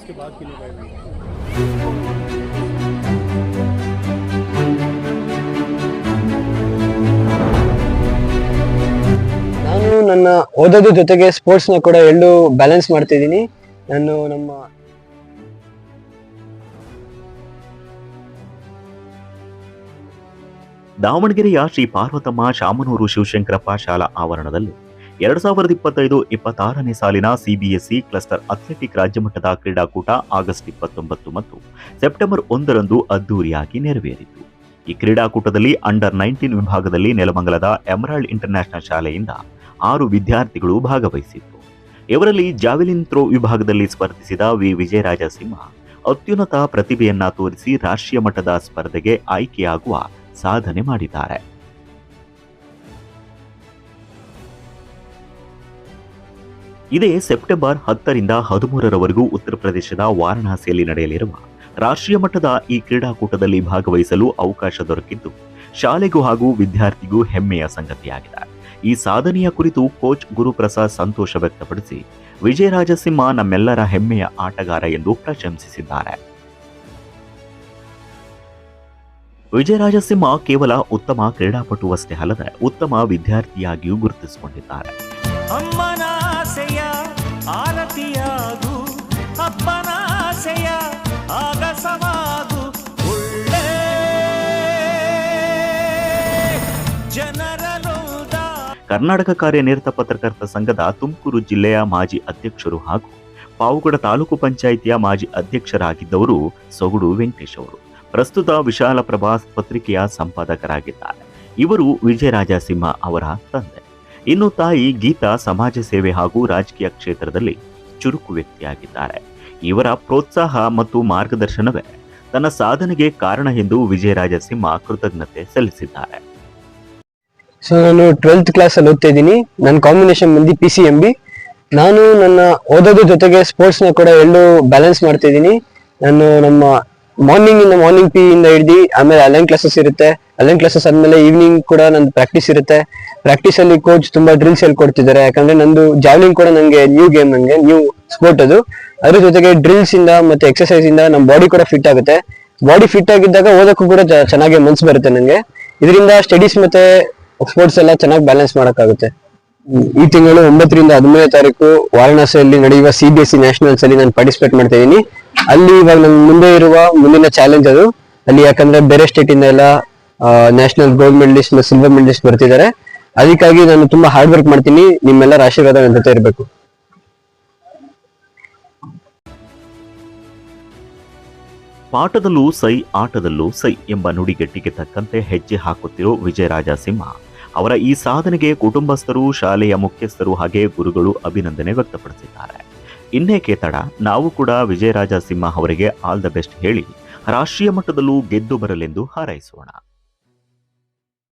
इसके बाद क्यों नहीं गए ನಾನು ನನ್ನ ಓದೋದ್ರ ಜೊತೆಗೆ ಸ್ಪೋರ್ಟ್ಸ್ನ ಕೂಡ ಎರಡು ಬ್ಯಾಲೆನ್ಸ್ ಮಾಡ್ತಿದ್ದೀನಿ ನಾನು ನಮ್ಮ ದಾವಣಗೆರೆಯ ಶ್ರೀ ಪಾರ್ವತಮ್ಮ ಶಾಮನೂರು ಶಿವಶಂಕರಪ್ಪ ಶಾಲಾ ಆವರಣದಲ್ಲಿ ಎರಡ್ ಸಾವಿರದ ಇಪ್ಪತ್ತೈದು ಇಪ್ಪತ್ತಾರನೇ ಸಾಲಿನ ಸಿಬಿಎಸ್ಇ ಕ್ಲಸ್ಟರ್ ಅಥ್ಲೆಟಿಕ್ ರಾಜ್ಯಮಟ್ಟದ ಕ್ರೀಡಾಕೂಟ ಆಗಸ್ಟ್ ಇಪ್ಪತ್ತೊಂಬತ್ತು ಮತ್ತು ಸೆಪ್ಟೆಂಬರ್ ಒಂದರಂದು ಅದ್ದೂರಿಯಾಗಿ ನೆರವೇರಿತು. ಈ ಕ್ರೀಡಾಕೂಟದಲ್ಲಿ ಅಂಡರ್ ನೈನ್ಟೀನ್ ವಿಭಾಗದಲ್ಲಿ ನೆಲಮಂಗಲದ ಎಮರಾಲ್ಡ್ ಇಂಟರ್ನ್ಯಾಷನಲ್ ಶಾಲೆಯಿಂದ ಆರು ವಿದ್ಯಾರ್ಥಿಗಳು ಭಾಗವಹಿಸಿತ್ತು. ಇವರಲ್ಲಿ ಜಾವೆಲಿನ್ ಥ್ರೋ ವಿಭಾಗದಲ್ಲಿ ಸ್ಪರ್ಧಿಸಿದ ವಿ. ವಿಜಯರಾಜ ಸಿಂಹ ಅತ್ಯುನ್ನತ ಪ್ರತಿಭೆಯನ್ನ ತೋರಿಸಿ ರಾಷ್ಟ್ರೀಯ ಮಟ್ಟದ ಸ್ಪರ್ಧೆಗೆ ಆಯ್ಕೆಯಾಗುವ ಸಾಧನೆ ಮಾಡಿದ್ದಾರೆ. ಇದೇ ಸೆಪ್ಟೆಂಬರ್ ಹತ್ತರಿಂದ ಹದಿಮೂರರವರೆಗೂ ಉತ್ತರ ಪ್ರದೇಶದ ವಾರಣಾಸಿಯಲ್ಲಿ ನಡೆಯಲಿರುವ ರಾಷ್ಟ್ರೀಯ ಮಟ್ಟದ ಈ ಕ್ರೀಡಾಕೂಟದಲ್ಲಿ ಭಾಗವಹಿಸಲು ಅವಕಾಶ ದೊರಕಿದ್ದು, ಶಾಲೆಗೂ ಹಾಗೂ ವಿದ್ಯಾರ್ಥಿಗೂ ಹೆಮ್ಮೆಯ ಸಂಗತಿಯಾಗಿದೆ. ಈ ಸಾಧನೆಯ ಕುರಿತು ಕೋಚ್ ಗುರುಪ್ರಸಾದ್ ಸಂತೋಷ ವ್ಯಕ್ತಪಡಿಸಿ, ವಿಜಯರಾಜ ಸಿಂಹ ನಮ್ಮೆಲ್ಲರ ಹೆಮ್ಮೆಯ ಆಟಗಾರ ಎಂದು ಪ್ರಶಂಸಿಸಿದ್ದಾರೆ. ವಿಜಯರಾಜ ಸಿಂಹ ಕೇವಲ ಉತ್ತಮ ಕ್ರೀಡಾಪಟುವಷ್ಟೇ ಅಲ್ಲದೆ ಉತ್ತಮ ವಿದ್ಯಾರ್ಥಿಯಾಗಿಯೂ ಗುರುತಿಸಿಕೊಂಡಿದ್ದಾರೆ. ಆರತಿಯಾಗು ಅಪ್ಪನಾಸೆಯ ಆಗಸವಾಗು, ಒಳ್ಳೆ ಜನರಲೋದ ಕರ್ನಾಟಕ ಕಾರ್ಯನಿರತ ಪತ್ರಕರ್ತ ಸಂಘದ ತುಮಕೂರು ಜಿಲ್ಲೆಯ ಮಾಜಿ ಅಧ್ಯಕ್ಷರು ಹಾಗೂ ಪಾವುಗಡ ತಾಲೂಕು ಪಂಚಾಯಿತಿಯ ಮಾಜಿ ಅಧ್ಯಕ್ಷರಾಗಿದ್ದವರು ಸೊಗಡು ವೆಂಕಟೇಶ್ ಅವರು. ಪ್ರಸ್ತುತ ವಿಶಾಲ ಪ್ರಭಾಸ್ ಪತ್ರಿಕೆಯ ಸಂಪಾದಕರಾಗಿದ್ದಾರೆ. ಇವರು ವಿಜಯರಾಜ ಸಿಂಹ ಅವರ ತಂದೆ. ಇನ್ನು ತಾಯಿ ಗೀತಾ ಸಮಾಜ ಸೇವೆ ಹಾಗೂ ರಾಜಕೀಯ ಕ್ಷೇತ್ರದಲ್ಲಿ ಚುರುಕು ವ್ಯಕ್ತಿಯಾಗಿದ್ದಾರೆ. ಇವರ ಪ್ರೋತ್ಸಾಹ ಮತ್ತು ಮಾರ್ಗದರ್ಶನವೇ ತನ್ನ ಸಾಧನೆಗೆ ಕಾರಣ ಎಂದು ವಿಜಯರಾಜ ಸಿಂಹ ಕೃತಜ್ಞತೆ ಸಲ್ಲಿಸಿದ್ದಾರೆ. ಸೊ ನಾನು ಟ್ವೆಲ್ತ್ ಕ್ಲಾಸ್ ಅಲ್ಲಿ ಓದ್ತಾ ಇದ್ದೀನಿ. ನನ್ನ ಕಾಂಬಿನೇಷನ್ ಬಂದು ಪಿ ಸಿ ಎಂ ಬಿ ನಾನು ನನ್ನ ಓದೋದ್ರ ಜೊತೆಗೆ ಸ್ಪೋರ್ಟ್ಸ್ನ ಕೂಡ ಎಲ್ಲೂ ಬ್ಯಾಲೆನ್ಸ್ ಮಾಡ್ತಾ ಇದ್ದೀನಿ. ನಾನು ನಮ್ಮ ಮಾರ್ನಿಂಗ್ ಇಂದ ಮಾರ್ನಿಂಗ್ ಪಿ ಇಂದ ಹಿಡ್ದು ಆಮೇಲೆ ಅಲೈನ್ ಕ್ಲಾಸಸ್ ಇರುತ್ತೆ. ಅಲೈನ್ ಕ್ಲಾಸಸ್ ಆದ್ಮೇಲೆ ಈವ್ನಿಂಗ್ ಕೂಡ ನಂದು ಪ್ರಾಕ್ಟೀಸ್ ಇರುತ್ತೆ. ಪ್ರಾಕ್ಟೀಸ್ ಅಲ್ಲಿ ಕೋಚ್ ತುಂಬಾ ಡ್ರಿಲ್ಸ್ ಹೇಳ್ಕೊಡ್ತಿದ್ದಾರೆ ಯಾಕಂದ್ರೆ ನಂದು ಜಾವ್ಲಿಂಗ್ ಕೂಡ ನಂಗೆ ನ್ಯೂ ಗೇಮ್ ನಂಗೆ ನ್ಯೂ ಸ್ಪೋರ್ಟ್ ಅದು. ಅದ್ರ ಜೊತೆಗೆ ಡ್ರಿಲ್ಸ್ ಇಂದ ಮತ್ತೆ ಎಕ್ಸರ್ಸೈಸ್ ಇಂದ ನಮ್ಮ ಬಾಡಿ ಕೂಡ ಫಿಟ್ ಆಗುತ್ತೆ. ಬಾಡಿ ಫಿಟ್ ಆಗಿದ್ದಾಗ ಓದಕ್ಕೂ ಕೂಡ ಚೆನ್ನಾಗಿ ಮನ್ಸು ಬರುತ್ತೆ ನಂಗೆ. ಇದರಿಂದ ಸ್ಟಡೀಸ್ ಮತ್ತೆ ಸ್ಪೋರ್ಟ್ಸ್ ಎಲ್ಲ ಚೆನ್ನಾಗಿ ಬ್ಯಾಲೆನ್ಸ್ ಮಾಡೋಕ್ಕಾಗುತ್ತೆ. ಈ ತಿಂಗಳು ಒಂಬತ್ತರಿಂದ ಹದಿಮೂರನೇ ತಾರೀಕು ವಾರಣಾಸಿಯಲ್ಲಿ ನಡೆಯುವ ಸಿ ಬಿ ಎಸ್ ನ್ಯಾಷನಲ್ಸ್ ಅಲ್ಲಿ ನಾನು ಪಾರ್ಟಿಸಿಪೇಟ್ ಮಾಡ್ತಾ ಇದ್ದೀನಿ. ಅಲ್ಲಿ ಇವಾಗ ನನ್ ಮುಂದೆ ಇರುವ ಮುಂದಿನ ಚಾಲೆಂಜ್ ಅದು. ಅಲ್ಲಿ ಯಾಕಂದ್ರೆ ಬೇರೆ ಸ್ಟೇಟ್ ಇಂದ ಎಲ್ಲ national gold medalist silver medalist ಬರ್ತಿದ್ದಾರೆ. ಅದಕ್ಕಾಗಿ ನಾನು ತುಂಬಾ ಹಾರ್ಡ್ ವರ್ಕ್ ಮಾಡ್ತೀನಿ. ನಿಮ್ಮೆಲ್ಲರ ಆಶೀರ್ವಾದ ನನ್ನ ಜೊತೆ ಇರಬೇಕು. ಪಾಠದಲ್ಲೂ ಸೈ, ಆಟದಲ್ಲೂ ಸೈ ಎಂಬ ನುಡಿಗಟ್ಟಿಗೆ ತಕ್ಕಂತೆ ಹೆಜ್ಜೆ ಹಾಕುತ್ತಿರೋ ವಿಜಯರಾಜ ಸಿಂಹ. ಅವರ ಈ ಸಾಧನೆಗೆ ಕುಟುಂಬಸ್ಥರು, ಶಾಲೆಯ ಮುಖ್ಯಸ್ಥರು ಹಾಗೆ ಗುರುಗಳು ಅಭಿನಂದನೆ ವ್ಯಕ್ತಪಡಿಸಿದ್ದಾರೆ. ಇನ್ನೇಕೆ ತಡ? ನಾವು ಕೂಡ ವಿಜಯರಾಜ ಸಿಂಹ ಅವರಿಗೆ ಆಲ್ ದ ಬೆಸ್ಟ್ ಹೇಳಿ ರಾಷ್ಟ್ರೀಯ ಮಟ್ಟದಲ್ಲೂ ಗೆದ್ದು ಬರಲೆಂದು ಹಾರೈಸೋಣ.